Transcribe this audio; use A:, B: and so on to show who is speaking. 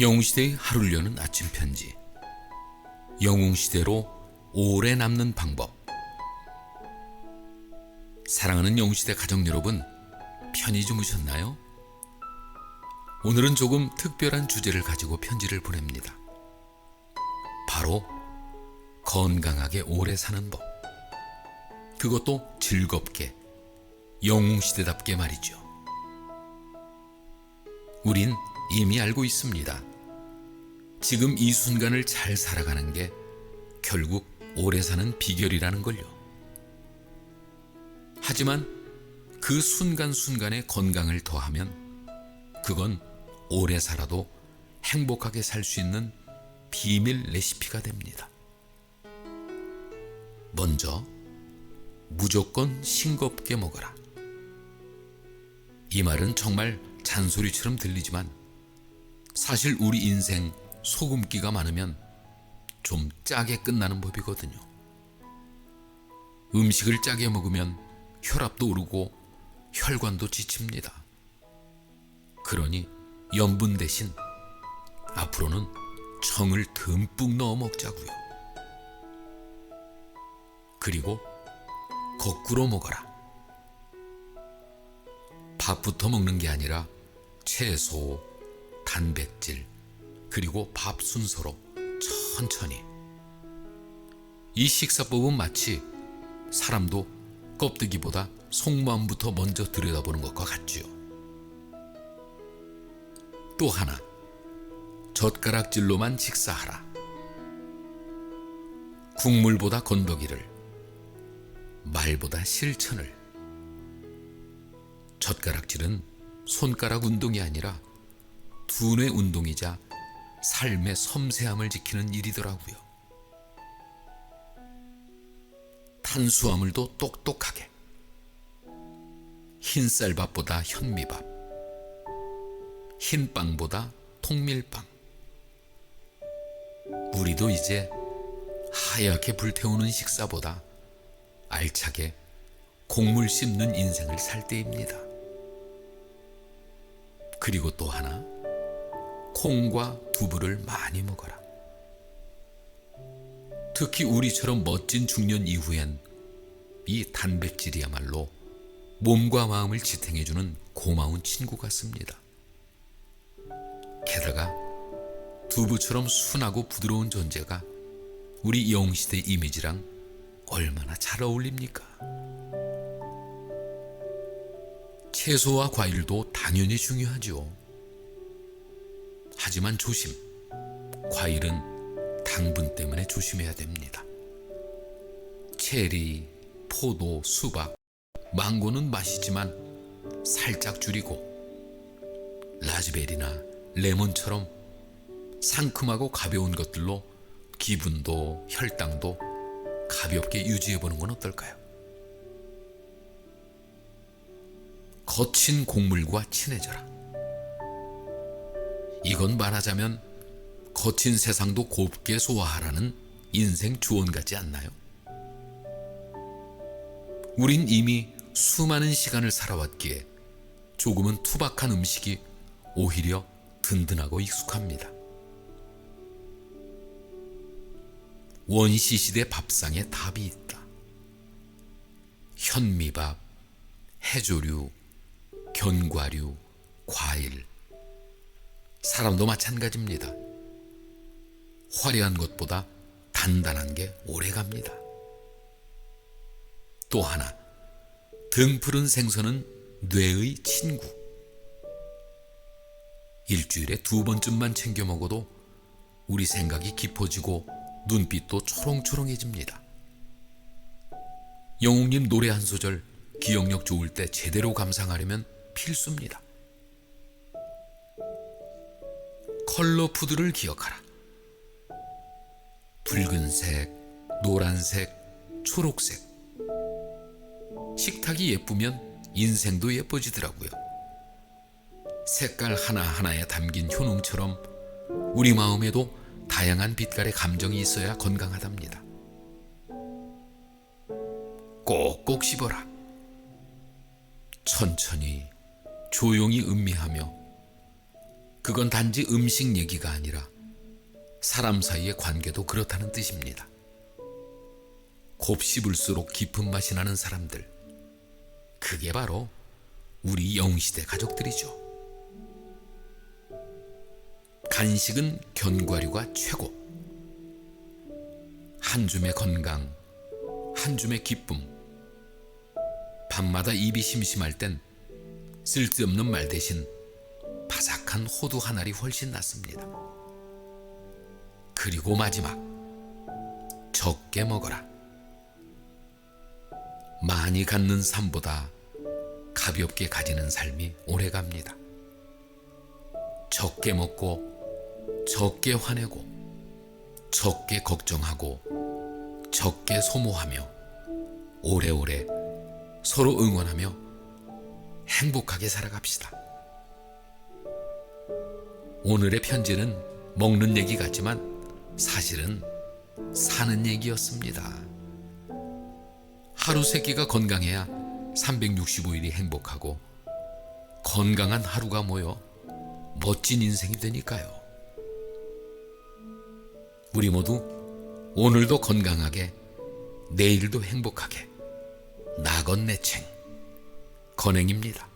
A: 영웅시대의 하루를 여는 아침 편지. 영웅시대로 오래 남는 방법. 사랑하는 영웅시대 가족 여러분, 편히 주무셨나요? 오늘은 조금 특별한 주제를 가지고 편지를 보냅니다. 바로 건강하게 오래 사는 법. 그것도 즐겁게, 영웅시대답게 말이죠. 우린 이미 알고 있습니다. 지금 이 순간을 잘 살아가는 게 결국 오래 사는 비결이라는 걸요. 하지만 그 순간순간에 건강을 더하면 그건 오래 살아도 행복하게 살 수 있는 비밀 레시피가 됩니다. 먼저 무조건 싱겁게 먹어라. 이 말은 정말 잔소리처럼 들리지만 사실 우리 인생 소금기가 많으면 좀 짜게 끝나는 법이거든요. 음식을 짜게 먹으면 혈압도 오르고 혈관도 지칩니다. 그러니 염분 대신 앞으로는 청을 듬뿍 넣어 먹자고요. 그리고 거꾸로 먹어라. 밥부터 먹는 게 아니라 채소, 단백질, 그리고 밥 순서로 천천히. 이 식사법은 마치 사람도 껍데기보다 속마음부터 먼저 들여다보는 것과 같지요. 또 하나, 젓가락질로만 식사하라. 국물보다 건더기를, 말보다 실천을. 젓가락질은 손가락 운동이 아니라 두뇌 운동이자 삶의 섬세함을 지키는 일이더라고요. 탄수화물도 똑똑하게. 흰쌀밥보다 현미밥. 흰빵보다 통밀빵. 우리도 이제 하얗게 불태우는 식사보다 알차게 곡물 씹는 인생을 살 때입니다. 그리고 또 하나, 콩과 두부를 많이 먹어라. 특히 우리처럼 멋진 중년 이후엔 이 단백질이야말로 몸과 마음을 지탱해주는 고마운 친구 같습니다. 게다가 두부처럼 순하고 부드러운 존재가 우리 영시대 이미지랑 얼마나 잘 어울립니까? 채소와 과일도 당연히 중요하죠. 하지만 조심. 과일은 당분 때문에 조심해야 됩니다. 체리, 포도, 수박, 망고는 맛이지만 살짝 줄이고 라즈베리나 레몬처럼 상큼하고 가벼운 것들로 기분도 혈당도 가볍게 유지해 보는 건 어떨까요? 거친 곡물과 친해져라. 이건 말하자면 거친 세상도 곱게 소화하라는 인생 조언 같지 않나요? 우린 이미 수많은 시간을 살아왔기에 조금은 투박한 음식이 오히려 든든하고 익숙합니다. 원시 시대 밥상에 답이 있다. 현미밥, 해조류, 견과류, 과일. 사람도 마찬가지입니다. 화려한 것보다 단단한 게 오래 갑니다. 또 하나, 등 푸른 생선은 뇌의 친구. 일주일에 두 번쯤만 챙겨 먹어도 우리 생각이 깊어지고 눈빛도 초롱초롱해집니다. 영웅님 노래 한 소절 기억력 좋을 때 제대로 감상하려면 필수입니다. 컬러 푸드를 기억하라. 붉은색, 노란색, 초록색. 식탁이 예쁘면 인생도 예뻐지더라고요. 색깔 하나하나에 담긴 효능처럼 우리 마음에도 다양한 빛깔의 감정이 있어야 건강하답니다. 꼭꼭 씹어라. 천천히 조용히 음미하며 그건 단지 음식 얘기가 아니라 사람 사이의 관계도 그렇다는 뜻입니다. 곱씹을수록 깊은 맛이 나는 사람들. 그게 바로 우리 영시대 가족들이죠. 간식은 견과류가 최고. 한 줌의 건강, 한 줌의 기쁨. 밤마다 입이 심심할 땐 쓸데없는 말 대신 바삭한 호두 한 알이 훨씬 낫습니다. 그리고 마지막, 적게 먹어라. 많이 갖는 삶보다 가볍게 가지는 삶이 오래 갑니다. 적게 먹고, 적게 화내고, 적게 걱정하고, 적게 소모하며, 오래오래 서로 응원하며 행복하게 살아갑시다. 오늘의 편지는 먹는 얘기 같지만 사실은 사는 얘기였습니다. 하루 세 끼가 건강해야 365일이 행복하고 건강한 하루가 모여 멋진 인생이 되니까요. 우리 모두 오늘도 건강하게 내일도 행복하게 나건내챙 건행입니다.